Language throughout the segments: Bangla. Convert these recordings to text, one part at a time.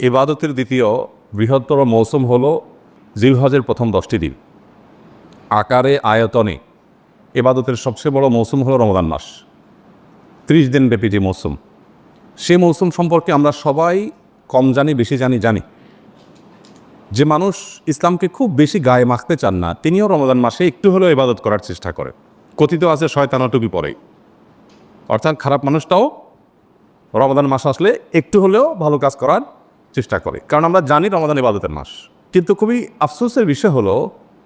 ইবাদতের দ্বিতীয় বৃহত্তর মৌসুম হল জিলহজের প্রথম দশটি দিন। আকারে আয়তনে এবাদতের সবচেয়ে বড় মৌসুম হলো রমদান মাস। ত্রিশ দিন ব্যাপী যে মৌসুম, সে মৌসুম সম্পর্কে আমরা সবাই কম জানি, বেশি জানি জানি। যে মানুষ ইসলামকে খুব বেশি গায়ে মাখতে চান না, তিনিও রমজান মাসে একটু হলেও ইবাদত করার চেষ্টা করে কথিত আছে শয়তানা টুপি পরে অর্থাৎ খারাপ মানুষটাও রমাদান মাস আসলে একটু হলেও ভালো কাজ করার চেষ্টা করে। কারণ আমরা জানি রমাদান ইবাদতের মাস। কিন্তু খুবই আফসোসের বিষয় হলো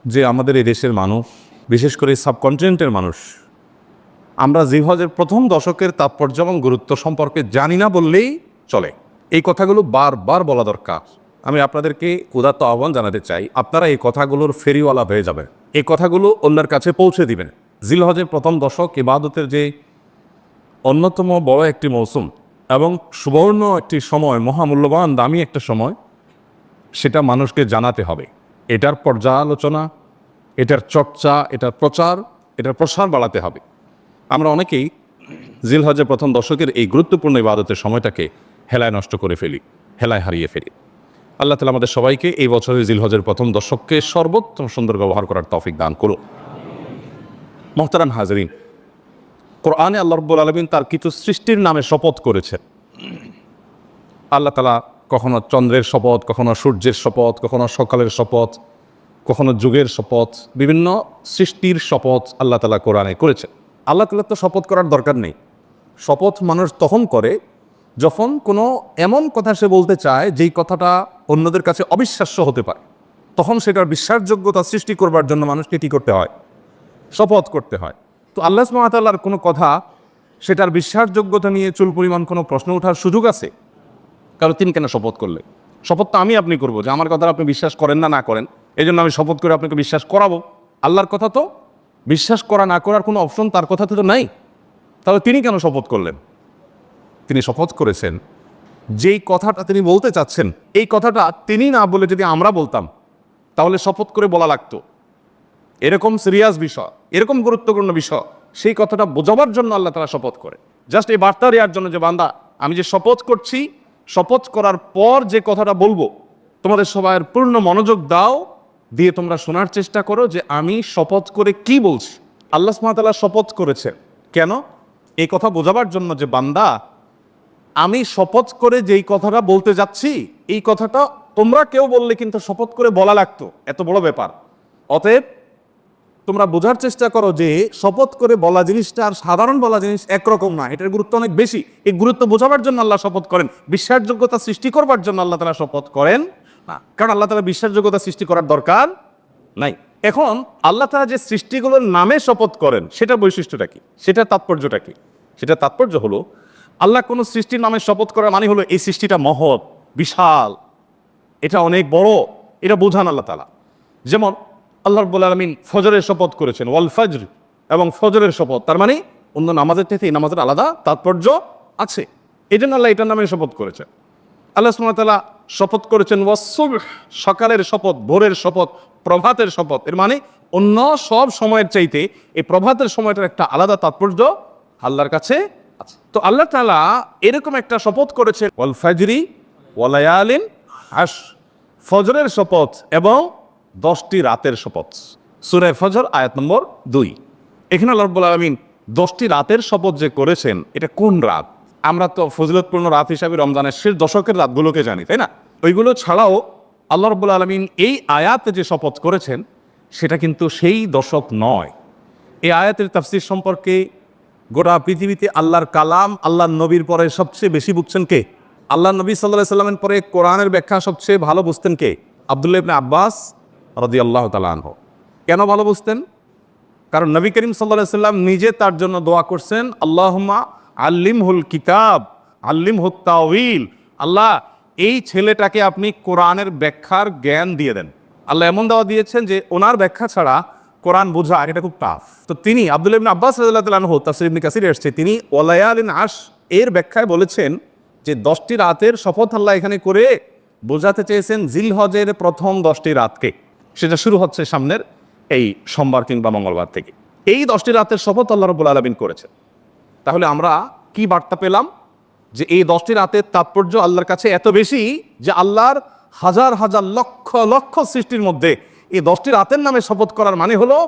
যে আমাদের এই দেশের মানুষ, বিশেষ করে সাবকন্টিনেন্টের মানুষ, আমরা জিহজের প্রথম দশকের তাৎপর্য এবং গুরুত্ব সম্পর্কে জানি না বললেই চলে। এই কথাগুলো বারবার বলা দরকার। আমি আপনাদেরকে উদাত্ত আহ্বান জানাতে চাই, আপনারা এই কথাগুলোর ফেরিওয়ালা হয়ে যাবে এই কথাগুলো অন্যের কাছে পৌঁছে দিবেন। জিলহজের প্রথম দশক ইবাদতের যে অন্যতম বড় একটি মৌসুম এবং সুবর্ণ একটি সময়, মহামূল্যবান, দামি একটা সময়, সেটা মানুষকে জানাতে হবে। এটার পর্যালোচনা, এটার চর্চা, এটার প্রচার, এটার প্রসার বাড়াতে হবে। আমরা অনেকেই জিলহজের প্রথম দশকের এই গুরুত্বপূর্ণ ইবাদতের সময়টাকে হেলায় নষ্ট করে ফেলি, হেলায় হারিয়ে ফেলি। আল্লাহ তালা আমাদের সবাইকে এই বছরের জিলহজের প্রথম দশককে সর্বোত্তম সুন্দর ব্যবহার করার তৌফিক দান করুন। মোহতারাম হাজরিন কোরআনে আল্লাহ রব্বুল আলমিন তার কিছু সৃষ্টির নামে শপথ করেছেন। আল্লাহ তালা কখনো চন্দ্রের শপথ, কখনো সূর্যের শপথ, কখনো সকালের শপথ, কখনো যুগের শপথ, বিভিন্ন সৃষ্টির শপথ আল্লাহ তালা কোরআনে করেছেন। আল্লাহ তালা তো শপথ করার দরকার নেই। শপথ মানুষ তখন করে যখন কোনো এমন কথা সে বলতে চায় যেই কথাটা অন্যদের কাছে অবিশ্বাস্য হতে পারে। তখন সেটার বিশ্বাসযোগ্যতা সৃষ্টি করবার জন্য মানুষকে কী করতে হয়? শপথ করতে হয়। তো আল্লাহ সুমাতাল্লাহর কোনো কথা, সেটার বিশ্বাসযোগ্যতা নিয়ে চুল পরিমাণ কোনো প্রশ্ন ওঠার সুযোগ আছে? কারণ তিনি কেন শপথ করলে শপথ তো আমি আপনি করব, যে আমার কথা আপনি বিশ্বাস করেন না না করেন। এই জন্য আমি শপথ করে আপনাকে বিশ্বাস করাবো। আল্লাহর কথা তো বিশ্বাস করা, না করার কোনো অপশন তার কথাতে তো নাই। তাহলে তিনি কেন শপথ করলেন? তিনি শপথ করেছেন, যেই কথাটা তিনি বলতে চাচ্ছেন, এই কথাটা তিনি না বলে যদি আমরা বলতাম, তাহলে শপথ করে বলা লাগতো। এরকম সিরিয়াস বিষয়, এরকম গুরুত্বপূর্ণ বিষয়, সেই কথাটা বোঝাবার জন্য আল্লাহ তারা শপথ করে। জাস্ট এই বার্তা দেওয়ার জন্য যে বান্দা, আমি যে শপথ করছি, শপথ করার পর যে কথাটা বলব, তোমাদের সবার পূর্ণ মনোযোগ দাও, দিয়ে তোমরা শোনার চেষ্টা করো যে আমি শপথ করে কি বলছি। আল্লাহ সুমাতাল্লাহ শপথ করেছেন। কেন? এই কথা বোঝাবার জন্য যে বান্দা, আমি শপথ করে যেই কথাটা বলতে যাচ্ছি, এই কথাটা তোমরা কেউ বললে কিন্তু শপথ করে বলা লাগতো। এত বড় ব্যাপার। অতএব তোমরা বোঝার চেষ্টা করো যে শপথ করে বলা জিনিসটা আর সাধারণ বলা জিনিস একরকম না এটার গুরুত্ব অনেক বেশি। এই গুরুত্ব বোঝাবার জন্য আল্লাহ শপথ করেন। বিশ্বাসযোগ্যতা সৃষ্টি করবার জন্য আল্লাহ তালা শপথ করেন। না, কারণ আল্লাহ তালা বিশ্বাসযোগ্যতা সৃষ্টি করার দরকার নাই। এখন আল্লাহ তালা যে সৃষ্টিগুলোর নামে শপথ করেন সেটা বৈশিষ্ট্যটা কি? সেটা তাৎপর্যটা কি? সেটা তাৎপর্য হলো, আল্লাহ কোনো সৃষ্টির নামে শপথ করার মানে হলো এই সৃষ্টিটা মহৎ, বিশাল, এটা অনেক বড়, এটা বোঝান আল্লাহ তালা। যেমন আল্লাহ রব্বুল আলমিন ফজরের শপথ করেছেন, ওয়াল ফজর এবং ফজরের শপথ। তার মানে অন্য নামাজের থেকে এই নামাজের আলাদা তাৎপর্য আছে। এই জন্য আল্লাহ এটার নামে শপথ করেছেন। আল্লাহ সুমতাল্লাহ শপথ করেছেন ওয়াসুব সকালের শপথ, ভোরের শপথ, প্রভাতের শপথ। এর মানে অন্য সব সময়ের চাইতে এই প্রভাতের সময়টার একটা আলাদা তাৎপর্য আল্লাহর কাছে তো আল্লাহ তালা এরকম একটা শপথ করেছে ওয়াল ফাজরি ওয়ালায়ালিন আশ ফজরের শপথ এবং দশটি রাতের শপথ। সুরায় ফজর আয়াত নম্বর দুই। এখানে আল্লাহ রব্বুল আলমিন দশটি রাতের শপথ যে করেছেন, এটা কোন রাত? আমরা তো ফজিলতপূর্ণ রাত হিসাবে রমজানের শেষ দশকের রাতগুলোকে জানি, তাই না? ওইগুলো ছাড়াও আল্লাহ রব্বুল আলমিন এই আয়াতে যে শপথ করেছেন, সেটা কিন্তু সেই দশক নয়। এই আয়াতের তাফসির সম্পর্কে গোটা পৃথিবীতে আল্লাহর কালাম আল্লাহ নবীর পরে সবচেয়ে বেশি বুঝছেন কে? আল্লাহ নবী সাল্লাহ সাল্লামের পরে কোরআনের ব্যাখ্যা সবচেয়ে ভালো বুঝতেন কে? আবদুল্লাহ ইবনে আব্বাস রদি আল্লাহ তালাহ কেন ভালো বুঝতেন? কারণ নবী করিম সাল্লাহ সাল্লাম নিজে তার জন্য দোয়া করছেন আল্লাহমা আল্লিম হুল কিতাব আল্লিম হুত তাওয়িল। আল্লাহ, এই ছেলেটাকে আপনি কোরআনের ব্যাখ্যার জ্ঞান দিয়ে দেন। আল্লাহ এমন দেওয়া দিয়েছেন যে ওনার ব্যাখ্যা ছাড়া কোরআন বোঝা এটা খুব টাফ তো তিনি আব্দুল ইবিন আব্বাস রাজু তাসির ইবনে কাসির এসছে, তিনি ওলায়ালিন আশ এর ব্যাখ্যায় বলেছেন যে দশটি রাতের শপথ আল্লাহ এখানে করে বোঝাতে চেয়েছেন জিলহজের প্রথম দশটি রাতকে। সেটা শুরু হচ্ছে সামনের এই সোমবার কিংবা মঙ্গলবার থেকে। এই দশটি রাতের শপথ আল্লাহ রবুল আলমিন করেছেন। তাহলে আমরা কি বার্তা পেলাম? যে এই দশটি রাতের তাৎপর্য আল্লাহর কাছে এত বেশি যে আল্লাহর হাজার হাজার লক্ষ লক্ষ সৃষ্টির মধ্যে এই দশটি রাতের নামে শপথ করার মানে হলো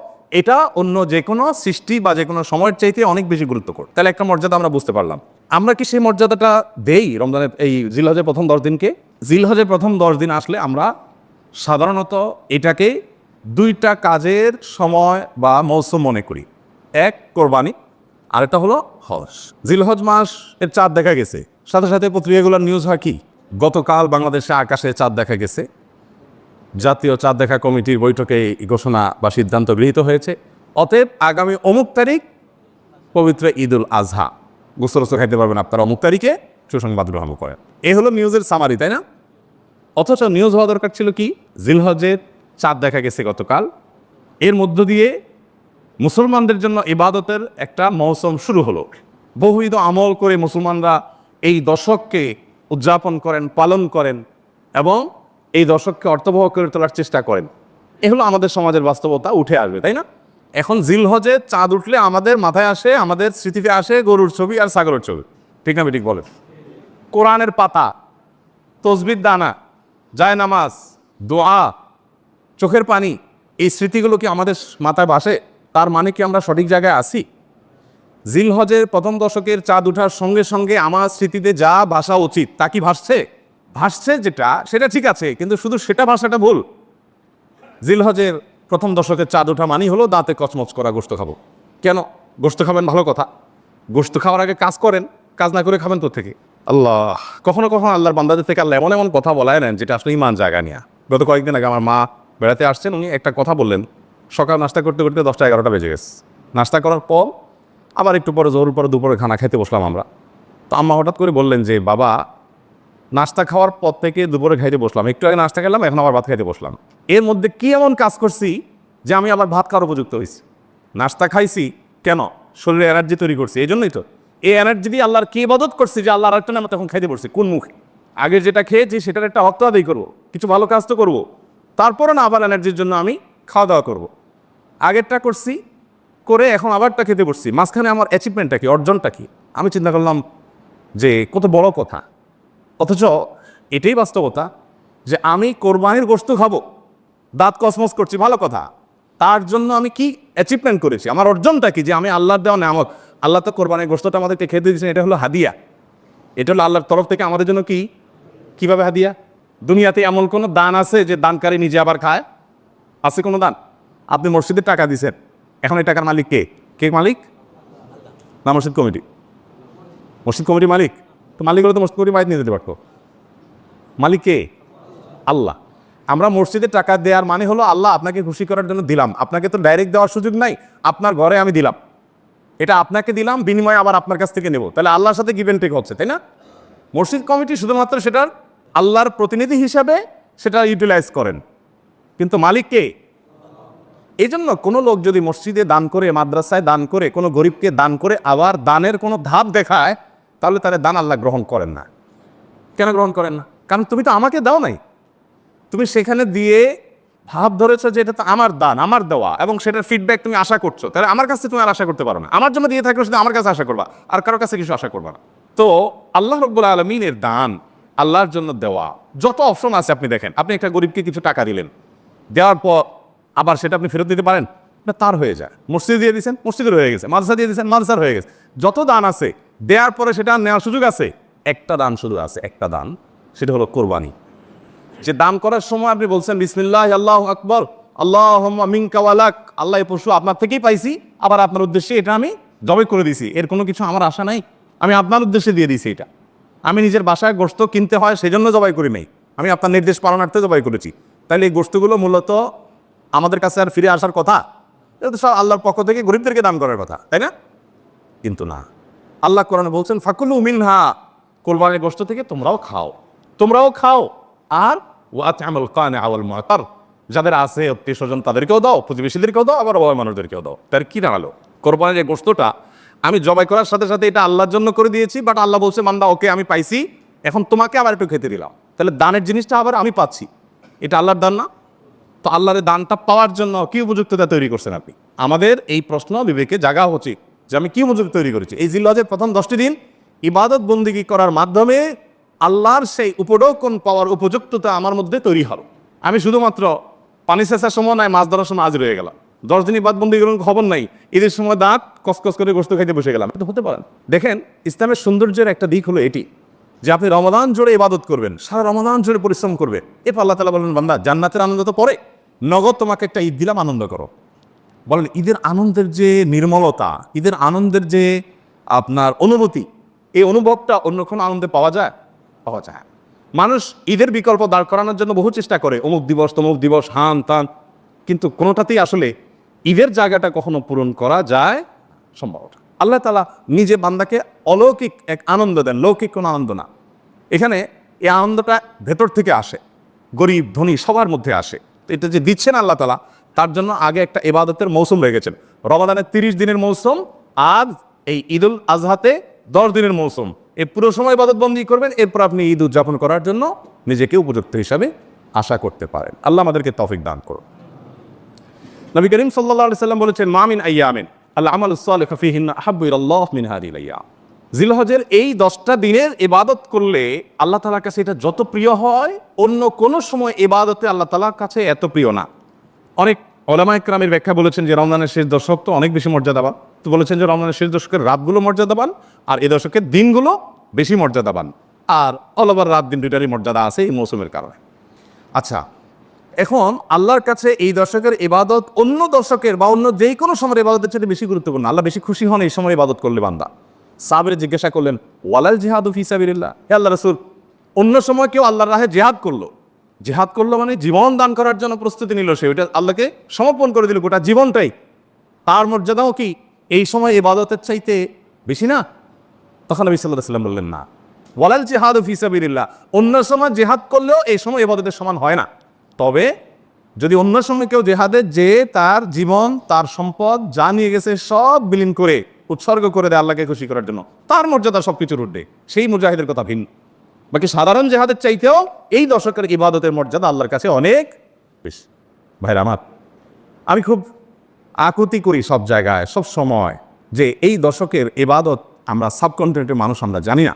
এটা অন্য যে কোনো সৃষ্টি বা যে কোনো সময়ের চাইতে অনেক বেশি গুরুত্বপূর্ণ। তাহলে একটা মর্যাদা আমরা বুঝতে পারলাম। আমরা কি সেই মর্যাদাটা দেই রমজানের এই জিলহজের প্রথম দশ দিনকে? জিলহজের প্রথম দশ দিন আসলে আমরা সাধারণত এটাকে দুইটা কাজের সময় বা মৌসুম মনে করি। এক, কোরবানি, আরেকটা হলো হজ। জিলহজ মাস এর চাঁদ দেখা গেছে। সাথে সাথে পত্রিকাগুলোর নিউজ হয় কি? গতকাল বাংলাদেশে আকাশে চাঁদ দেখা গেছে। জাতীয় চাঁদ দেখা কমিটির বৈঠকে ঘোষণা বা সিদ্ধান্ত গৃহীত হয়েছে। অতএব আগামী অমুক তারিখ পবিত্র ঈদুল আজহা। গোসল খাইতে পারবেন আপনারা অমুক তারিখে। সুসংবাদ গ্রহণ করেন। এই হলো নিউজের সামারি তাই না? অথচ নিউজ হওয়া দরকার ছিল কি? জিলহজের চাঁদ দেখা গেছে গতকাল। এর মধ্য দিয়ে মুসলমানদের জন্য ইবাদতের একটা মৌসুম শুরু হলো। বহুবিধ আমল করে মুসলমানরা এই দশককে উদযাপন করেন, পালন করেন এবং এই দশককে অর্থবহ করে তোলার চেষ্টা করেন। এ হলো আমাদের সমাজের বাস্তবতা, উঠে আসবে, তাই না? এখন জিলহজে চাঁদ উঠলে আমাদের মাথায় আসে, আমাদের স্মৃতিতে আসে গরুর ছবি আর সাগরের ছবি। ঠিক না ঠিক বলেন? কোরআনের পাতা, তসবির দানা যায় নামাজ, দোয়া, চোখের পানি, এই স্মৃতিগুলো কি আমাদের মাথায় ভাসে? তার মানে কি আমরা সঠিক জায়গায় আছি? জিলহজের প্রথম দশকের চাঁদ ওঠার সঙ্গে সঙ্গে আমার স্মৃতিতে যা ভাসা উচিত, তা কি ভাসছে? ভাসছে যেটা, সেটা ঠিক আছে, কিন্তু শুধু সেটা ভাষাটা ভুল। জিলহজের প্রথম দশকের চাঁদ ওঠা মানি হলো দাঁতে কচমচ করা গোস্ত খাব। কেন? গোস্ত খাবেন ভালো কথা। গোস্ত খাওয়ার আগে কাজ করেন, কাজ না করে খাবেন তোর থেকে। আল্লাহ। কখনো কখনো আল্লাহর বান্দাদের থেকে আল্লাহ এমন এমন কথা বলায় নেন যেটা আসলে ইমান জায়গা নিয়ে। গত কয়েকদিন আগে আমার মা বেড়াতে আসছেন, উনি একটা কথা বললেন, সকাল নাস্তা করতে করতে দশটা এগারোটা বেজে গেছে। নাস্তা করার পর আবার একটু পরে জোর পরে দুপুরে খানা খেতে বসলাম আমরা। তো আম্মা হঠাৎ করে বললেন যে, বাবা, নাস্তা খাওয়ার পর থেকে দুপুরে খাইতে বসলাম। একটু আগে নাস্তা খেলাম, এখন আবার ভাত খাইতে বসলাম। এর মধ্যে কি এমন কাজ করছি যে আমি আবার ভাত খাওয়ার উপযুক্ত হয়েছি? নাস্তা খাইছি কেন? শরীরে এনার্জি তৈরি করছি, এই জন্যই তো। এই এনার্জি দিয়ে আল্লাহর কি ইবাদত করছি যে আল্লাহর একটা নামে তখন খাইতে পড়ছি? কোন মুখে? আগে যেটা খেয়েছি সেটার একটা হক্ত আদায় করব, কিছু ভালো কাজ তো করব। তারপরে না আবার এনার্জির জন্য আমি খাওয়া দাওয়া করব। আগেরটা করছি, করে এখন আবারটা খেতে বসছি মাঝখানে আমার অ্যাচিভমেন্টটা কি, অর্জনটা কি? আমি চিন্তা করলাম যে কত বড় কথা। অথচ এটাই বাস্তবতা যে আমি কোরবানির গোস্ত খাব, দাঁত কসমস করছি, ভালো কথা। তার জন্য আমি কি অ্যাচিভমেন্ট করেছি? আমার অর্জনটা কি? যে আমি আল্লাহর দেওয়া নামক আল্লাহ তো কোরবানির গোস্তটা আমাদেরকে খেতে দিয়েছেন, এটা হলো হাদিয়া। এটা হলো আল্লাহর তরফ থেকে আমাদের জন্য কি? কীভাবে হাদিয়া? দুনিয়াতে এমন কোনো দান আছে যে দানকারী নিজে আবার খায়? আছে কোনো দান? আপনি মসজিদে টাকা দিছেন এখন এই টাকার মালিক কে? কে মালিক? না, মসজিদ কমিটি। মসজিদ কমিটি মালিক? তো মালিক হলে তো মসজিদ কমিটি মালিক নিয়ে যেতে পারতো। মালিক কে? আল্লাহ। আমরা মসজিদে টাকা দেওয়ার মানে হলো আল্লাহ আপনাকে খুশি করার জন্য দিলাম। আপনাকে তো ডাইরেক্ট দেওয়ার সুযোগ নাই, আপনার ঘরে আমি দিলাম। এটা আপনাকে দিলাম, বিনিময়ে আবার আপনার কাছ থেকে নেব। তাহলে আল্লাহর সাথে গিভেন টেক হচ্ছে, তাই না? মসজিদ কমিটি শুধুমাত্র সেটার আল্লাহর প্রতিনিধি হিসাবে সেটা ইউটিলাইজ করেন। কিন্তু মালিক কে? এই জন্য কোনো লোক যদি মসজিদে দান করে, মাদ্রাসায় দান করে, কোনো গরিবকে দান করে আবার দানের কোনো ধাপ দেখায়, তাহলে তারা দান আল্লাহ গ্রহণ করেন না। কেন গ্রহণ করেন না? কারণ তুমি তো আমাকে দাও নাই। তুমি সেখানে দিয়ে ভাব ধরেছো যে এটা তো আমার দান, আমার দেওয়া এবং সেটার ফিডব্যাক তুমি আশা করছ। তাহলে আমার কাছে তুমি আর আশা করতে পারো না। আমার জন্য দিয়ে থাকলে শুধু আমার কাছে আশা করবা, আর কারোর কাছে কিছু আশা করবা না। তো আল্লাহ রব্বুল আলমিনের দান, আল্লাহর জন্য দেওয়া, যত অপশন আছে আপনি দেখেন। আপনি একটা গরিবকে কিছু টাকা দিলেন, দেওয়ার পর আবার সেটা আপনি ফেরত দিতে পারেন? না, তার হয়ে যায়। মসজিদে দিয়ে দিয়েছেন মসজিদের হয়ে গেছে। মাদ্রাসা দিয়ে দিয়েছেন মাদ্রাসার হয়ে গেছে। যত দান আছে, দেওয়ার পরে সেটা নেওয়ার সুযোগ আছে? একটা দান শুধু আছে, একটা দান, সেটা হলো কোরবানি। যে দান করার সময় আপনি বলছেন, বিসমিল্লাহ, আল্লাহ আকবর আল্লাহ মিনকাওয়ালাক আল্লাহ এই পশু আপনার থেকেই পাইছি, আবার আপনার উদ্দেশ্যে এটা আমি জবাই করে দিছি। এর কোনো কিছু আমার আশা নাই। আমি আপনার উদ্দেশ্যে দিয়ে দিছি এটা। আমি নিজের বাসায় গোস্ত কিনতে হয়, সেজন্য জবাই করি নাই। আমি আপনার নির্দেশ পালনার্থে জবাই করেছি। তাহলে এই গোস্তগুলো মূলত আমাদের কাছে আর ফিরে আসার কথা। এটা সব আল্লাহর পক্ষ থেকে গরিবদেরকে দান করার কথা, তাই না? কিন্তু না। আল্লাহ কোরআনে বলছেন, ফাকুলু মিনহা। কোরবানির গোস্ত থেকে তোমরাও খাও। তোমরাও খাও। আর ওয়াতামুল কানে আওয়াল মুআতার যাদের আছে আত্মীয় স্বজন তাদেরকেও দাও প্রতিবেশীদেরকেও দাও, আবার অভাব মানুষদেরকেও দাও। তার কি দাঁড়াল কোরবানের যে গোস্তটা আমি জবাই করার সাথে সাথে এটা আল্লাহর জন্য করে দিয়েছি বাট আল্লাহ বলছে মান্দা ওকে আমি পাইছি, এখন তোমাকে আবার একটু খেতে দিলাম। তাহলে দানের জিনিসটা আবার আমি পাচ্ছি। এটা আল্লাহর দান না? তো আল্লাহর দানটা পাওয়ার জন্য কি উপযুক্ততা তৈরি করছেন আপনি? আমাদের এই প্রশ্ন বিবেকে জাগা উচিত যে আমি কি উপযুক্ত তৈরি করেছি। এই জিল্লাজের প্রথম দশটি দিন ইবাদত বন্দিগি করার মাধ্যমে আল্লাহর সেই উপডৌকন পাওয়ার উপযুক্ততা আমার মধ্যে তৈরি হলো। আমি শুধুমাত্র পানি সেচার সময় নাই, মাছ ধরার সময় আজ রয়ে গেলাম। দশ দিনই বাদ বন্দি কোনো খবর নাই, ঈদের সময় দাঁত কসকস করে গোস্ত খাইতে বসে গেলাম। এটা হতে পারেন, দেখেন, ইসলামের সৌন্দর্যের একটা দিক হলো এটি যে আপনি রমাদান জুড়ে ইবাদত করবেন, সারা রমাদান জুড়ে পরিশ্রম করবে এরপর আল্লাহ তালা বলেন, বান্দা, জান্নাতের আনন্দ তো পরে, নগদ তোমাকে একটা ঈদ দিলাম, আনন্দ করো। বলেন, ঈদের আনন্দের যে নির্মলতা, ঈদের আনন্দের যে আপনার অনুভূতি, এই অনুভবটা অন্য কোনো আনন্দে পাওয়া যায়? পাওয়া যায়। মানুষ ঈদের বিকল্প দাঁড় করানোর জন্য বহু চেষ্টা করে, অমুক দিবস, তমুক দিবস, হান, তান, কিন্তু কোনোটাতেই আসলে ঈদের জায়গাটা কখনো পূরণ করা যায় সম্ভব আল্লাহ তালা নিজে বান্দাকে অলৌকিক এক আনন্দ দেন, লৌকিক কোনো আনন্দ না। এখানে এই আনন্দটা ভেতর থেকে আসে, গরিব, ধনী সবার মধ্যে আসে। এটা যে দিচ্ছেন আল্লাহ তালা তার জন্য আগে একটা এবাদতের মৌসুম রেখেছেন রমাদানের তিরিশ দিনের মৌসুম, আজ এই ঈদুল আজহাতে দশ দিনের মৌসুম। এই পুরো সময় ইবাদত বন্দী করবেন, এরপর আপনি ঈদ উদযাপন করার জন্য নিজেকে উপযুক্ত হিসাবে আশা করতে পারেন। আল্লাহ আমাদেরকে তফিক দান করুন। নবী করিম সাল্লাহ সাল্লাম বলেছেন মামিন আইয়ামিন আল্লাহ আমাল সালেহ ফিহিন আহাবুল্লাহ মিন আইয়াম জিলহজের এই দশটা দিনের ইবাদত করলে আল্লাহ তালার কাছে এটা যত প্রিয় হয়, অন্য কোনো সময় ইবাদতে আল্লাহ তালার কাছে এত প্রিয় না। অনেক ওলামা ইকরামের ব্যাখ্যা বলেছেন যে রমজানের শেষ দশক তো অনেক বেশি মর্যাদাবান। তো বলেছেন যে রমজানের শেষ দশকের রাতগুলো মর্যাদাবান আর এ দশকের দিনগুলো বেশি মর্যাদাবান। আর অলবার রাত দিন দুইটারই মর্যাদা আছে এই মৌসুমের কারণে। আচ্ছা এখন আল্লাহর কাছে এই দর্শকের ইবাদত অন্য দর্শকের বা অন্য যে কোনো সময়ের ইবাদতের চেয়ে বেশি গুরুত্বপূর্ণ। আল্লাহ বেশি খুশি হন এই সময় ইবাদত করলে বান্দা। সাবরে জিজ্ঞাসা করলেন, ওয়ালাল জিহাদু ফি সাবিরিল্লাহ হে আল্লাহ রসুল, অন্য সময় কেউ আল্লাহর রাহে জেহাদ করল। জেহাদ করল মানে জীবন দান করার জন্য প্রস্তুতি নিল সে। ওইটা আল্লাহকে সমর্পণ করে দিল গোটা জীবনটাই। তার মর্যাদাও কি? এই সময় ইবাদতের চাইতে বেশি না? তখন নবী সাল্লাহ সাল্লাম বললেন, না। ওয়ালাল জেহাদ ফিসাবিল্লাহ অন্য সময় জেহাদ করলেও এই সময় ইবাদতের সমান হয় না। তবে যদি অন্য সময় কেউ জেহাদে যে তার জীবন, তার সম্পদ যা নিয়ে গেছে সব বিলীন করে, উৎসর্গ করে দেয় আল্লাহকে খুশি করার জন্য, তার মর্যাদা সব কিছুর উঠবে সেই মুজাহিদের কথা ভিন্ন। বাকি সাধারণ জেহাদের চাইতেও এই দশকের ইবাদতের মর্যাদা আল্লাহর কাছে অনেক বেশি। ভাইরা আমার, আমি খুব আকুতি করি সব জায়গায়, সব সময়, যে এই দশকের এবাদত আমরা সাবকন্টিনেন্টের মানুষ আমরা জানি না।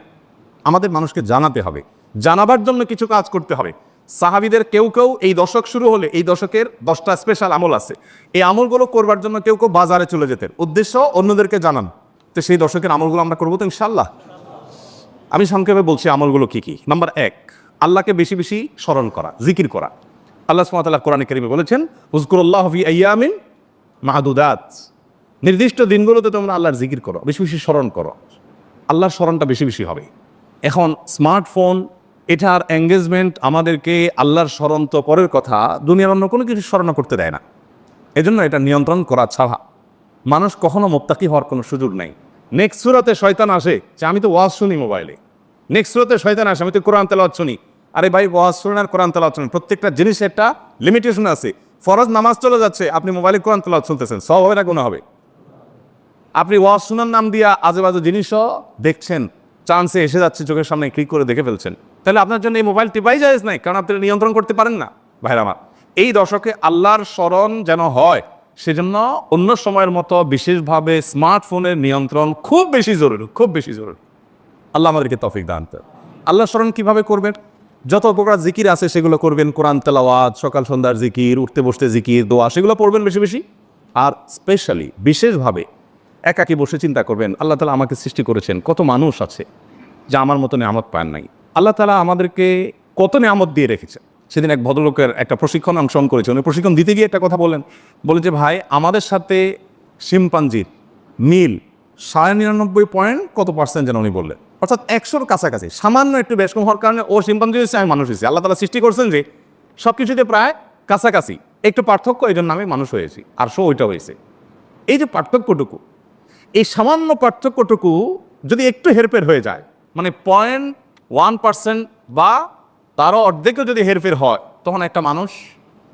আমাদের মানুষকে জানাতে হবে। জানাবার জন্য কিছু কাজ করতে হবে। সাহাবিদের কেউ কেউ এই দশক শুরু হলে এই দশকের দশটা স্পেশাল আমল আছে। এই আমলগুলো করবার জন্য কেউ কেউ বাজারে চলে যেতেন। উদ্দেশ্য, অন্যদেরকে জানান। তো সেই দশকের আমলগুলো আমরা করব তো ইনশাল্লাহ আমি সংক্ষেপে বলছি আমলগুলো কি কি। নাম্বার এক, আল্লাহকে বেশি বেশি স্মরণ করা, জিকির করা। আল্লাহ সুমাতাল্লাহ কোরআন করিমে বলেছেন হুজকুরুল্লাহ হফি আয়ামিন মাহাদুদাত। নির্দিষ্ট দিনগুলোতে তোমরা আল্লাহর জিকির করো, বেশি বেশি স্মরণ করো। আল্লাহর স্মরণটা বেশি বেশি হবে। এখন স্মার্টফোন, এটার এঙ্গেজমেন্ট আমাদেরকে আল্লাহর স্মরণ তো পরের কথা, দুনিয়ার অন্য কোনো কিছু স্মরণ করতে দেয় না। এজন্য এটা নিয়ন্ত্রণ করা ছাড়া। মানুষ কখনো মোত্তাকি হওয়ার কোনো সুযোগ নেই। নেক্সট সুরাতে শয়তান আসে। যে আমি তো ওয়াজ শুনি মোবাইলে নেক্সট সুরাতে শয়তান আসে। আমি তো কোরআন তেলাওয়াত শুনি। আরে ভাই, ওয়াজ শুনেন আর কোরআন তেলাওয়াত শুনেন। প্রত্যেকটা জিনিসের একটা লিমিটেশন আছে। ফরজ নামাজ চলে যাচ্ছে, আপনি মোবাইলে কোরআন তেলাওয়াত শুনতেছেন, সব হবে না কোনো হবে? আপনি ওয়াজ শোনার নাম দিয়া আজে বাজে জিনিসও দেখছেন চান্সে এসে যাচ্ছে, চোখের সামনে ক্লিক করে দেখে ফেলছেন। তাহলে আপনার জন্য এই মোবাইল টিপাই যায় নাই, কারণ আপনি নিয়ন্ত্রণ করতে পারেন না, ভাইরা আমার। এই দশকে আল্লাহর স্মরণ যেন হয়, সেজন্য অন্য সময়ের মতো বিশেষভাবে স্মার্টফোনের নিয়ন্ত্রণ খুব বেশি জরুরি, খুব বেশি জরুরি। আল্লাহ আমাদেরকে তফিক দান। আল্লাহ স্মরণ কীভাবে করবেন? যত প্রকার জিকির আছে, সেগুলো করবেন কোরআন তেলাওয়াত, সকাল সন্ধ্যার জিকির, উঠতে বসতে জিকির, দোয়া, সেগুলো পড়বেন বেশি বেশি। আর স্পেশালি বিশেষভাবে একাকি বসে চিন্তা করবেন, আল্লাহ তালা আমাকে সৃষ্টি করেছেন, কত মানুষ আছে যা আমার মতো নিয়ামত পান নাই। আল্লাহ তালা আমাদেরকে কত নিয়ামত দিয়ে রেখেছেন। সেদিন এক ভদ্রলোকের একটা প্রশিক্ষণ অংশগ্রহণ করেছে, উনি প্রশিক্ষণ দিতে গিয়ে একটা কথা বলেন বলে যে, ভাই, আমাদের সাথে শিম্পাঞ্জির মিল সাড়ে নিরানব্বই পয়েন্ট কত পার্সেন্ট যেন উনি বললেন? অর্থাৎ একশোর কাছাকাছি। সামান্য একটু বেশ কম হওয়ার কারণে ও শিম্পাঞ্জি হয়েছে, আমি মানুষ হয়েছি। আল্লাহ তালা সৃষ্টি করছেন যে সব কিছুতে প্রায় কাছাকাছি। একটু পার্থক্য এই জন্য আমি মানুষ হয়েছি, আর শো ওইটা হয়েছে। এই যে পার্থক্যটুকু, এই সামান্য পার্থক্যটুকু যদি একটু হেরফের হয়ে যায় মানে পয়েন্ট ওয়ান পার্সেন্ট বা তারও অর্ধেকও যদি হেরফের হয়, তখন একটা মানুষ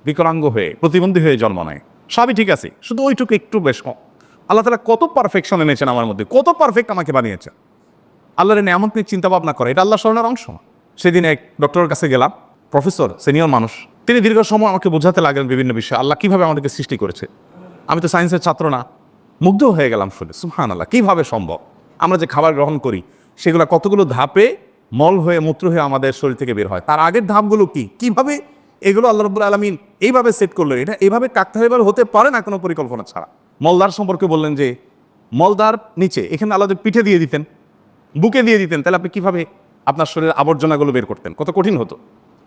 বিকলাঙ্গ হয়ে, প্রতিবন্ধী হয়ে জন্ম নেয়। সবই ঠিক আছে, শুধু ওইটুকু একটু বেশ কম। আল্লাহ তালা কত পারফেকশন এনেছেন আমার মধ্যে, কত পারফেক্ট আমাকে বানিয়েছেন। আল্লাহর এমন নিয়ে চিন্তা ভাবনা করে, এটা আল্লাহ স্মরণের অংশ। সেদিন এক ডক্টরের কাছে গেলাম, প্রফেসর, সিনিয়র মানুষ। তিনি দীর্ঘ সময় আমাকে বোঝাতে লাগলেন বিভিন্ন বিষয়, আল্লাহ কীভাবে আমাদেরকে সৃষ্টি করেছে। আমি তো সায়েন্সের ছাত্র না, মুগ্ধ হয়ে গেলাম শুনে সুহান আল্লাহ কীভাবে সম্ভব? আমরা যে খাবার গ্রহণ করি, সেগুলো কতগুলো ধাপে মল হয়ে, মূত্র হয়ে আমাদের শরীর থেকে বের হয়? তার আগের ধাপগুলো কি? কীভাবে এগুলো আল্লাহ রব্বুল আলমিন এইভাবে সেট করলেন? এটা এইভাবে কাকতালিবার হতে পারে না কোনো পরিকল্পনা ছাড়া। মলদার সম্পর্কে বললেন যে মলদার নিচে, এখানে আল্লাহ পিঠে দিয়ে দিতেন বুকে দিয়ে দিতেন, তাহলে আপনি কীভাবে আপনার শরীরের আবর্জনাগুলো বের করতেন? কত কঠিন হতো।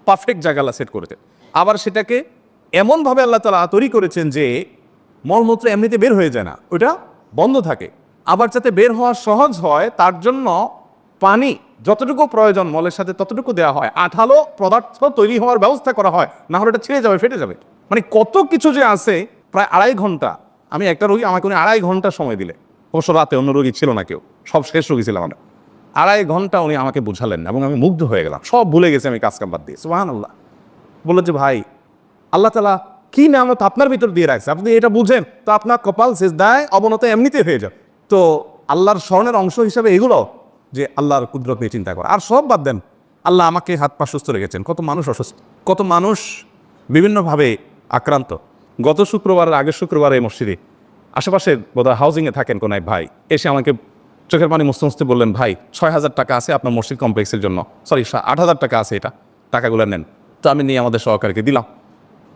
পারফেক্ট জায়গা আল্লাহ সেট করেছেন। আবার সেটাকে এমনভাবে আল্লাহ তালা তৈরি করেছেন যে, মলমূত্র এমনিতে বের হয়ে যায় না ওটা বন্ধ থাকে। আবার যাতে বের হওয়া সহজ হয়, তার জন্য পানি যতটুকু প্রয়োজন, মলের সাথে ততটুকু দেওয়া হয়, আঠালো পদার্থ তৈরি হওয়ার ব্যবস্থা করা হয়, না হলে এটা ছিঁড়ে যাবে, ফেটে যাবে। মানে কত কিছু যে আছে, প্রায় আড়াই ঘণ্টা, আমি একটা রোগী, আমাকে উনি আড়াই ঘণ্টা সময় দিলে অবশ্য রাতে অন্য রোগী ছিল না কেউ, সব শেষ রোগী ছিলাম আমরা। আড়াই ঘণ্টা উনি আমাকে বুঝালেন এবং আমি মুগ্ধ হয়ে গেলাম। সব ভুলে গেছি আমি কাজকাম বাদ দিয়ে। সুহান আল্লাহ বলল যে, ভাই, আল্লাহ তালা কি নামত আপনার ভিতর দিয়ে রাখছে? আপনি এটা বুঝেন। তো আপনার কপাল শেষ দায় অবনত এমনিতে হয়ে যাবে। তো আল্লাহর স্মরণের অংশ হিসাবে এগুলো যে আল্লাহর কুদরত নিয়ে চিন্তা করা। আর সব বাদ দেন, আল্লাহ আমাকে হাত পা সুস্থ রেখেছেন। কত মানুষ অসুস্থ, কত মানুষ বিভিন্নভাবে আক্রান্ত। গত শুক্রবারের আগের শুক্রবার এই মসজিদে আশেপাশে বোধহয় হাউজিংয়ে থাকেন কোন এক ভাই। এসে আমাকে চোখের পানি মুছতে বললেন, ভাই ছয় হাজার টাকা আছে আপনার মসজিদ কমপ্লেক্সের জন্য। সরি আট হাজার টাকা আছে এটা। টাকাগুলো নেন। তো আমি নিয়ে আমাদের সহকারীকে দিলাম।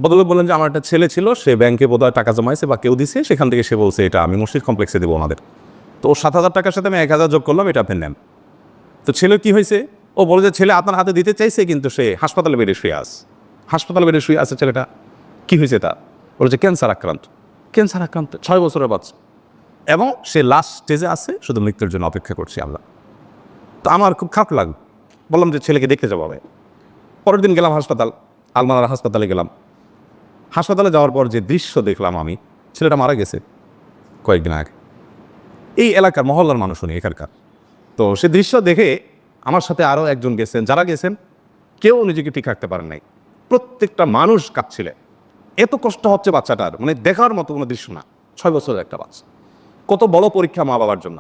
বদলে বললেন যে, আমার একটা ছেলে ছিল, সে ব্যাংকে বোধহয় টাকা জমাইছে বা কেউ দিছে, সেখান থেকে সে বলছে এটা, আমি মসজিদ কমপ্লেক্সে দেবো আমাদের। তো ওর সাত হাজার টাকার সাথে আমি এক হাজার যোগ করলাম, এটা আপনি নেন। তো ছেলে কি হয়েছে? ও বলে যে, ছেলে আপনার হাতে দিতে চাইছে, কিন্তু সে হাসপাতালে বেডে শুয়ে আস হাসপাতালে বেডে শুয়ে আছে ছেলেটা। কি হয়েছে তার? যে, ক্যান্সার আক্রান্ত। ক্যান্সার আক্রান্ত, ছয় বছরের বাচ্চা। এবং সে লাস্ট স্টেজে আছে, শুধু মৃত্যুর জন্য অপেক্ষা করছি আমরা। তো আমার খুব খারাপ লাগল। বললাম যে ছেলেকে দেখতে যাব পরের দিন গেলাম হাসপাতাল আলমানার হাসপাতালে গেলাম। হাসপাতালে যাওয়ার পর যে দৃশ্য দেখলাম আমি, ছেলেটা মারা গেছে কয়েকদিন আগে। এই এলাকার মহল্লার মানুষ উনি এখানকার। তো সে দৃশ্য দেখে আমার সাথে আরও একজন গেছেন। যারা গেছেন, কেউ নিজেকে ঠিক রাখতে পারেন নাই। প্রত্যেকটা মানুষ কাঁদছিলেন এত কষ্ট হচ্ছে বাচ্চাটার মানে দেখার মতো কোনো দৃশ্য না। ছয় বছরের একটা বাচ্চা। কত বড় পরীক্ষা মা বাবার জন্য।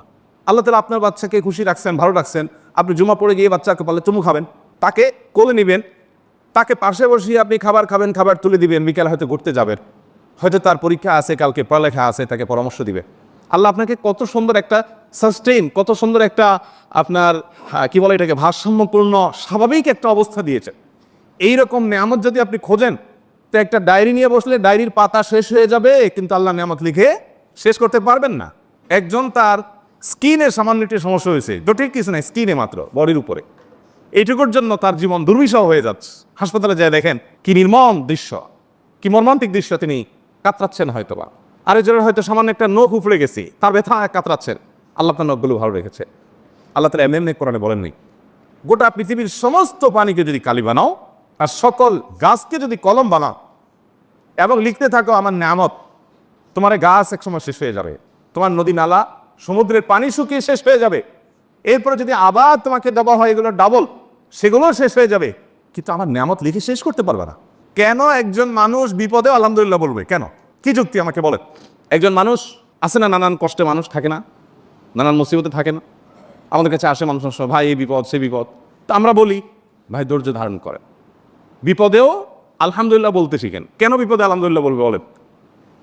আল্লাহ তালা আপনার বাচ্চাকে খুশি রাখছেন ভালো রাখছেন। আপনি জুমা পড়ে গিয়ে বাচ্চাকে পারলে চুমু খাবেন। তাকে কোলে নেবেন তাকে পাশে বসিয়ে আপনি খাবার খাবেন খাবার তুলে দিবেন বিকেল হয়তো ঘুরতে যাবেন। হয়তো তার পরীক্ষা আছে কালকে পড়ালেখা আছে তাকে পরামর্শ দিবে। আল্লাহ আপনাকে কত সুন্দর একটা সাস্টেইন কত সুন্দর একটা আপনার আহ, কি বলে এটাকে ভারসাম্যপূর্ণ স্বাভাবিক একটা অবস্থা দিয়েছে। এই রকম নিয়ামত যদি আপনি খোঁজেন তো একটা ডায়েরি নিয়ে বসলে ডায়েরির পাতা শেষ হয়ে যাবে কিন্তু আল্লাহ নিয়ামত লিখে শেষ করতে পারবেন না। একজন তার স্কিনের সামান্য একটি সমস্যা হয়েছে। জটিল কিছু নাই, স্কিনে মাত্র, বডির উপরে। এইটুকুর জন্য তার জীবন দুর্বিষহ হয়ে যাচ্ছে। হাসপাতালে যায় দেখেন, কি নির্মম দৃশ্য। কি মর্মান্তিক দৃশ্য তিনি কাতরাচ্ছেন হয়তো বা আরেকজনের হয়তো সামান্য একটা নখ উপড়ে গেছে, তার ব্যথা কাতরাচ্ছেন। আল্লাহ তার নখগুলো ভালো রেখেছে। আল্লাহ তালা এমনি কোরআনে বলেননি, গোটা পৃথিবীর সমস্ত পানিকে যদি কালি বানাও আর সকল গাছকে যদি কলম বানাও, এবং লিখতে থাকো, আমার নামত তোমার গাছ একসময় শেষ হয়ে যাবে। তোমার নদী নালা, সমুদ্রের পানি শুকিয়ে শেষ হয়ে যাবে। এরপরে যদি আবার তোমাকে দেওয়া হয় এগুলো ডাবল সেগুলো শেষ হয়ে যাবে। কিন্তু আমার নামত লিখে শেষ করতে পারবে না। কেন একজন মানুষ বিপদেও আলহামদুলিল্লাহ বলবে? কেন? কি যুক্তি আমাকে বলেন। একজন মানুষ আসে না, নানান কষ্টে মানুষ থাকে না, নানান মুসিবতে থাকে না। আমাদের কাছে আসে মানুষ ভাই, এই বিপদ সে বিপদ। তা আমরা বলি, ভাই, ধৈর্য ধারণ করেন। বিপদেও আলহামদুলিল্লাহ বলতে শিখেন। কেন বিপদে আলহামদুলিল্লাহ বলবে বলেন?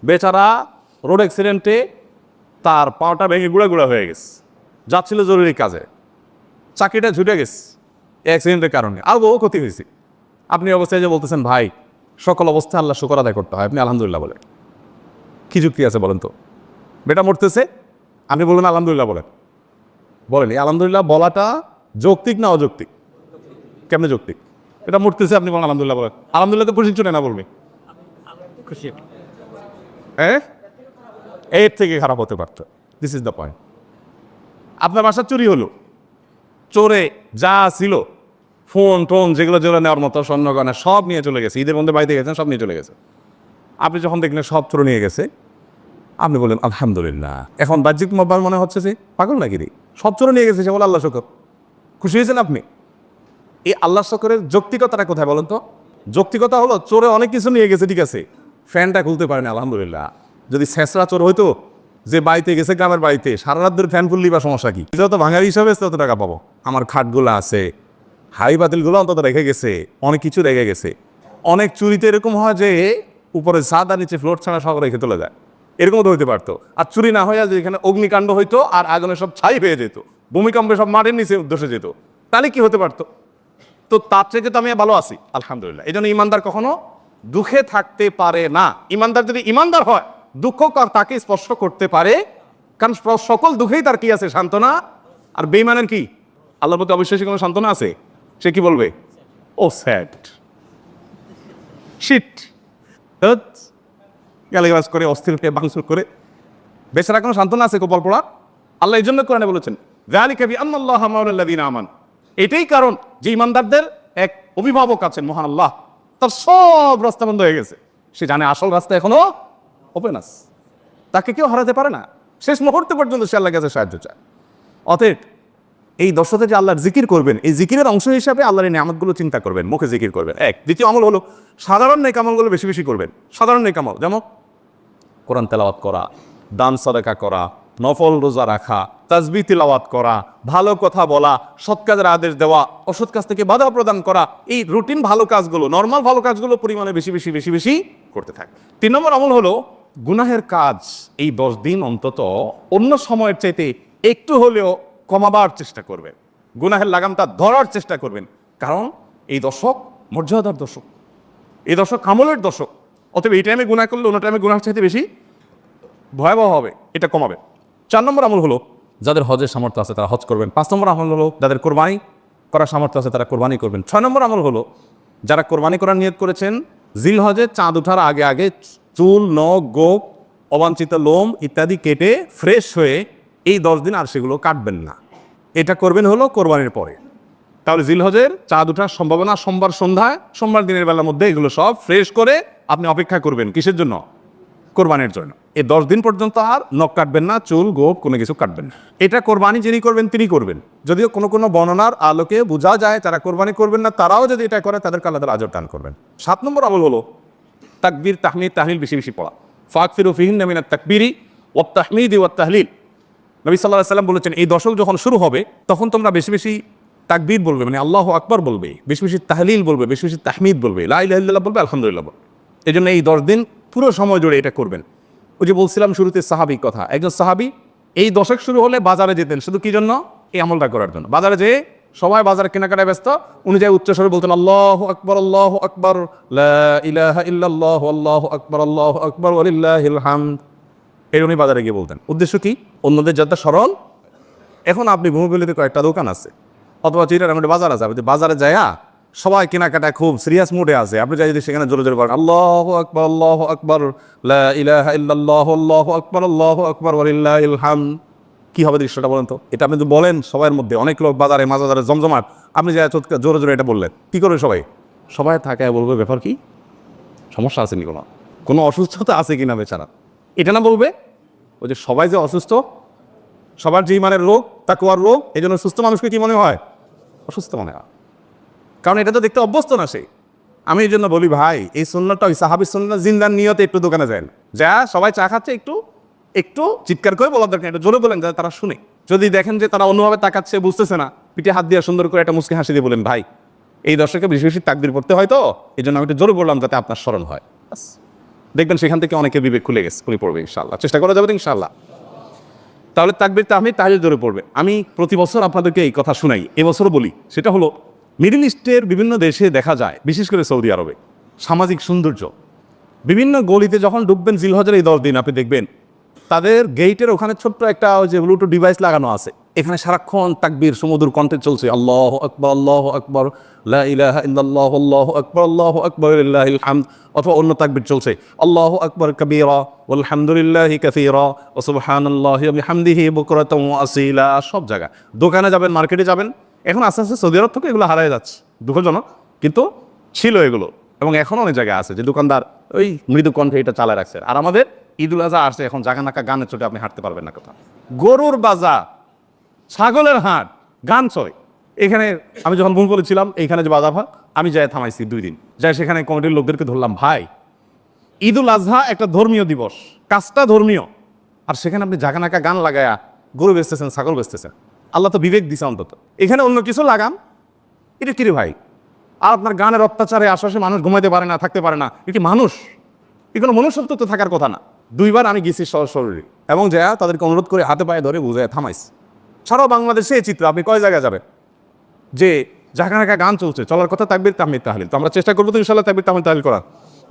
বেচারা রোড অ্যাক্সিডেন্টে তার পাওয়াটা ভেঙে গুঁড়া গুঁড়া হয়ে গেছে। যাচ্ছিল জরুরি কাজে। চাকরিটা ছুটে গেছে অ্যাক্সিডেন্টের কারণে। আর বহু ক্ষতি হয়েছে। আপনি অবস্থায় যে বলতেছেন ভাই সকল অবস্থায় আল্লাহ শুকর আদায় করতে হয়। আপনি আলহামদুলিল্লাহ বলেন। কি যুক্তি আছে বলেন তো? বেটা মরতেছে আপনি বলবেন আলহামদুলিল্লাহ বলেন। বলেন এই আলহামদুলিল্লাহ বলাটা যৌক্তিক না অযৌক্তিক? কেমনে যৌক্তিক? এটা মরতেছে আপনি বলেন আলহামদুলিল্লাহ বলেন। আলহামদুলিল্লাহ তো খুশি চলে না বলবে? খুশি। হ্যাঁ? এর থেকে খারাপ হতে পারতো। দিস ইজ দ্য পয়েন্ট আপনার বাসা চুরি হলো। চোরে যা ছিল, ফোন টোন যেগুলো যেগুলো নেওয়ার মতো স্বর্ণ গয়না সব নিয়ে চলে গেছে। ঈদের মধ্যে বাড়িতে গেছেন, সব নিয়ে চলে গেছে। আপনি যখন দেখলেন সব চোর নিয়ে গেছে, আপনি বললেন, আলহামদুলিল্লাহ। এখন বাহ্যিক মোবাইল মনে হচ্ছে যে, পাগল নাকি রে? সব চোর নিয়ে গেছে, সে বলে আল্লাহ শকর। খুশি হয়েছেন আপনি? এই আল্লাহ শকরের যৌক্তিকতাটা কোথায় বলেন তো? যৌক্তিকতা হলো, চোরে অনেক কিছু নিয়ে গেছে, ঠিক আছে। ফ্যানটা খুলতে পারেনি, আলহামদুলিল্লাহ। যদি শেষরা চোর হইতো, যে বাড়িতে গেছে গ্রামের বাড়িতে, সারা রাত ধরে ফ্যান ফুললি বা সমস্যা কি? যত ভাঙার হিসাবে তত টাকা পাবো। আমার খাটগুলো আছে হাই বাতিলগুলো অন্তত রেখে গেছে, অনেক কিছু রেখে গেছে। অনেক চুরিতে এরকম হয় যে, উপরে সাদা, নিচে ফ্লোর ছাড়া সব রেখে চলে যায়। এরকমও তো হইতে পারতো। আর চুরি না হয়ে যেখানে অগ্নিকাণ্ড হইতো আর আগুনে সব ছাই হয়ে যেত, ভূমিকম্পে সব মাটির নিচে উদ্দেশ্যে যেত, তাহলে কি হতে পারতো? তো তার থেকে তো আমি ভালো আছি, আলহামদুলিল্লাহ। এই জন্য ইমানদার কখনো দুঃখে থাকতে পারে না। ইমানদার যদি ইমানদার হয় দুঃখ তাকে স্পর্শ করতে পারে, কারণ সকল দুঃখেই তার কি আছে? সান্ত্বনা? আর বেইমানের কি? আল্লাহর প্রতি অবিশ্বাসী কোনো সান্ত্বনা আছে? সে কি বলবে? ও স্যাড। শিট। গালিগালাজ করে, অস্থির হয়ে ভাঙচুর করে। বেচারা কোনো সান্ত্বনা আছে কপাল পড়া? আল্লাহ এই জন্য কোরআনে বলেছেন, যালিকা বিআন্নাল্লাহ মাওলাল্লাযীনা আমান। এটাই কারণ যে ইমানদারদের এক অভিভাবক আছেন মহান আল্লাহ, তার সব রাস্তা বন্ধ হয়ে গেছে। সে জানে আসল রাস্তা এখনও ওপেন আছে তাকে কেউ হারাতে পারে না। শেষ মুহূর্তে পর্যন্ত সে আল্লাহর কাছে সাহায্য চায়। অতএব এই দশতে যে আল্লাহর জিকির করবেন, এই জিকিরের অংশ হিসাবে আল্লাহর নিয়ামতগুলো চিন্তা করবেন, মুখে জিকির করবেন। এক। দ্বিতীয় আমল হলো, সাধারণ নেক আমলগুলো বেশি বেশি করবেন। সাধারণ নেক আমল, যেমন কোরআন তেলাওয়াত করা, দান সদাকা করা, নফল রোজা রাখা, তাজবি তিলাওয়াত করা, ভালো কথা বলা, সৎ কাজের আদেশ দেওয়া, অসৎ কাজ থেকে বাধা প্রদান করা, এই রুটিন ভালো কাজগুলো নর্মাল ভালো কাজগুলো পরিমাণে বেশি বেশি বেশি বেশি করতে থাকে। তিন নম্বর আমল হলো গুনাহের কাজ এই দশ দিন অন্তত অন্য সময়ের চাইতে একটু হলেও কমাবার চেষ্টা করবেন। গুনাহের লাগামটা ধরার চেষ্টা করবেন। কারণ এই দশক মর্যাদার দশক। এই দশক আমলের দশক। অতএব এই টাইমে গুণা করলে অন্য টাইমে গুণার চাইতে বেশি ভয়াবহ হবে, এটা কমাবে চার নম্বর আমল হলো, যাদের হজের সামর্থ্য আছে তারা হজ করবেন। পাঁচ নম্বর আমল হলো, যাদের কোরবানি করার সামর্থ্য আছে তারা কোরবানি করবেন। ছয় নম্বর আমল হলো, যারা কোরবানি করার নিয়ত করেছেন জিল হজে চাঁদ ওঠার আগে আগে চুল, নখ, গোপ, অবাঞ্ছিত লোম ইত্যাদি কেটে ফ্রেশ হয়ে এই দশ দিন আর সেগুলো কাটবেন না। এটা করবেন হলো কোরবানির পরে। তাহলে জিলহজের চাঁদ ওঠার সম্ভাবনা, সোমবার সন্ধ্যায়, সোমবার দিনের বেলার মধ্যে এগুলো সব ফ্রেশ করে আপনি অপেক্ষা করবেন কিসের জন্য? কোরবানির জন্য। এই দশ দিন পর্যন্ত আর নখ কাটবেন না, চুল, গোপ, কোনো কিছু কাটবেন এটা কোরবানি যিনি করবেন তিনি করবেন। যদিও কোনো কোনো বর্ণনার আলোকে বোঝা যায়, যারা কোরবানি করবেন না, তারাও যদি এটা করে, তাদেরকে আলাদা আজর দান করবেন। সাত নম্বর আমল হলো তাকবির, তাহমিদ, তাহলিল বেশি বেশি পড়া। ফাক ফিরু ফিহিন নামিনা তাকবিরি ও তাহমিদ ও তাহলিল। নবী সাল্লাহ সাল্লাম বলেছেন, এই দশক যখন শুরু হবে, তখন তোমরা বেশি বেশি তাকবীর বলবে মানে আল্লাহ আকবর বলবে, বেশি বেশি তাহলিল বলবে, বেশি বেশি তাহমিদ বলবে লাইল্লাহ বলবে, আলহামদুলিল্লাহ বলবে। এই জন্য এই দশ দিন পুরো সময় জুড়ে এটা করবেন। ওই যে বলছিলাম শুরুতে সাহাবিক কথা, একজন সাহাবি, এই দশক শুরু হলে বাজারে যেতেন, শুধু কি জন্য? এই আমলটা করার জন্য। বাজারে যেয়ে সবাই বাজার কেনাকাটায় ব্যস্ত। উনি যাই উচ্চ স্বরে বলতেন, আল্লাহ আকবর আল্লাহ আকবর ইলাহা আল্লাহ আকবর আল্লাহ আকবর, ওয়ালিল্লাহিল হামদ। এর উনি বাজারে গিয়ে বলতেন। উদ্দেশ্য কি? অন্যদের যাতে সরল? এখন আপনি ভূমিগুলিতে কয়েকটা দোকান আছে, অথবা চিটার বাজার আছে, আপনি বাজারে যায়া সবাই কেনাকাটা খুব সিরিয়াস মুডে আছে। আপনি যাই যদি সেখানে জোরে জোরে বলেন, আল্লাহ আকবর আল্লাহ আকবর ইলাহা আল্লাহু আকবর আল্লাহু আকবর, ওয়ালিল্লাহিল হামদ। কি হবে দৃশ্যটা বলেন তো? এটা আপনি যদি বলেন সবার মধ্যে, অনেক লোক বাজারে মাজারে জমজমাট, আপনি যা জোরে জোরে এটা বললেন, কি করবে সবাই? সবাই থাকে বলবে, ব্যাপার কি? সমস্যা আছে নি কোনো কোনো অসুস্থতা আছে কিনা বেচারা? এটা না বলবে, ওই যে সবাই যে অসুস্থ, সবার যে মানের রোগ তা কোয়ার রোগ, এই জন্য সুস্থ মানুষকে কি মনে হয়? অসুস্থ মনে হয়। কারণ এটা তো দেখতে অভ্যস্ত না সে। আমি এই জন্য বলি, ভাই, এই সুন্নাটা ওই সাহাবি সুন্না জিন্দার নিয়তে একটু দোকানে যায় যা, সবাই চা খাচ্ছে একটু একটু চিৎকার করে বলার দরকার এটা জোরে বলেন যাতে তারা শুনে। যদি দেখেন যে তারা অন্যভাবে তাকাচ্ছে, বুঝতেছে না, পিঠে হাত দিয়ে সুন্দর করে একটা মুসকে হাসি দিয়ে বলেন, ভাই, এই দর্শকে বেশি বেশি তাকদির পড়তে হয় তো? এই জন্য আমি একটু জোরে বললাম যাতে আপনার স্মরণ হয়। দেখবেন সেখান থেকে অনেকে বিবেক খুলে গেছে, খুলে পড়বে ইনশাল্লাহ চেষ্টা করা যাবে ইনশাল্লাহ তাহলে তাকবির তাহমিদ তাহলে জোরে পড়বে। আমি প্রতি বছর আপনাদেরকে এই কথা শুনাই, এবছরও বলি, সেটা হলো, মিডল ইস্টের বিভিন্ন দেশে দেখা যায়, বিশেষ করে সৌদি আরবে, সামাজিক সৌন্দর্য। বিভিন্ন গলিতে যখন ডুববেন জিলহজের এই দশ দিন, আপনি দেখবেন তাদের গেইটের ওখানে ছোট্ট একটা ওই যে ব্লুটুথ ডিভাইস লাগানো আছে। এখানে সারাক্ষণ তাকবীর সমুদ্র কণ্ঠে চলছে। আল্লাহ আকবর আল্লাহ আকবর ইল্লাল্লাহ, আল্লাহু আকবর আল্লাহু আকবর হামদ, অথবা অন্য তাকবীর চলছে। আল্লাহ আকবর কবীরা আলহামদুলিল্লাহি কাসীরা, ওয়া সুবহানাল্লাহি ওয়া বিহামদিহি বুকরাতাও ওয়া সব জায়গা দোকানে যাবেন, মার্কেটে যাবেন, এখন আস্তে আস্তে সৌদি আরব থেকে এগুলো হারায় যাচ্ছে। দুঃখজনক, কিন্তু ছিল এগুলো। এবং এখন অনেক জায়গায় আছে যে দোকানদার ওই মৃদু কণ্ঠে এটা চালায় রাখছে। আর আমাদের ঈদুল আজহা আসছে এখন জাগা নাকা গানের চোটে আপনি হাঁটতে পারবেন না কোথাও। গরুর বাজার, ছাগলের হাট, গান চলে এখানে আমি যখন ভুল করেছিলাম এইখানে যে বাজার আমি যাই থামাইছি দুই দিন। যাই সেখানে কমিটির লোকদেরকে ধরলাম, ভাই, ঈদুল আজহা একটা ধর্মীয় দিবস, কাজটা ধর্মীয়। আর সেখানে আপনি জাগানাকা গান লাগায়া গরু বেচতেছেন, ছাগল বেচতেছেন। আল্লাহ তো বিবেক দিছে অন্তত। এখানে অন্য কিছু লাগান? এটা কিরে ভাই? আর আপনার গানের অত্যাচারে আশেপাশে মানুষ ঘুমাইতে পারে না, থাকতে পারে না। এটি মানুষ? এ কোনো মনুষ্যত্ব তো থাকার কথা না। দুইবার আমি গেছি সরাসরি এবং যা তাদেরকে অনুরোধ করে হাতে পায়ে ধরে বুঝায় থামাইছি। সারা বাংলাদেশে এই চিত্র, আপনি কয় জায়গায় যাবেন? যে জায়গা জায়গা গান চলছে, চলার কথা তাকবির তাহমিদ তাহলিল। তো আমরা চেষ্টা করব তো ইনশাল্লাহ তাকবির তাহমিদ তাহলিল করার।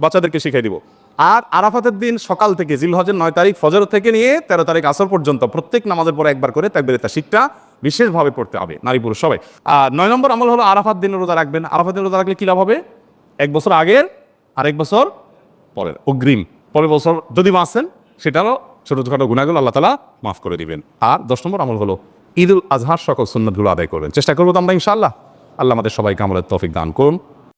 বাচ্চাদেরকে শিখাই দিব। আর আরাফাতের দিন সকাল থেকে জিলহজের নয় তারিখ ফজর থেকে নিয়ে তেরো তারিখ আসর পর্যন্ত প্রত্যেক নামাজের পরে একবার করে তাকবির তাশিকটা বিশেষভাবে পড়তে হবে, নারী পুরুষ সবাই। আর নয় নম্বর আমল হলো আরাফাত দিনের রোজা রাখবেন। আরাফাত দিনের রোজা রাখলে কী লাভ হবে? এক বছর আগের আর এক বছর পরের। অগ্রিম। পরের বছর যদি বাঁচেন, সেটারও ছোটোখাটো গুণাগুলো আল্লাহ তালা মাফ করে দিবেন। আর দশ নম্বর আমল হলো, ঈদুল আজহার সকল সুন্নতগুলো আদায় করবেন। চেষ্টা করব তো আমরা ইনশাআল্লাহ। আল্লাহ আমাদের সবাইকে আমাদের তফিক দান করুন।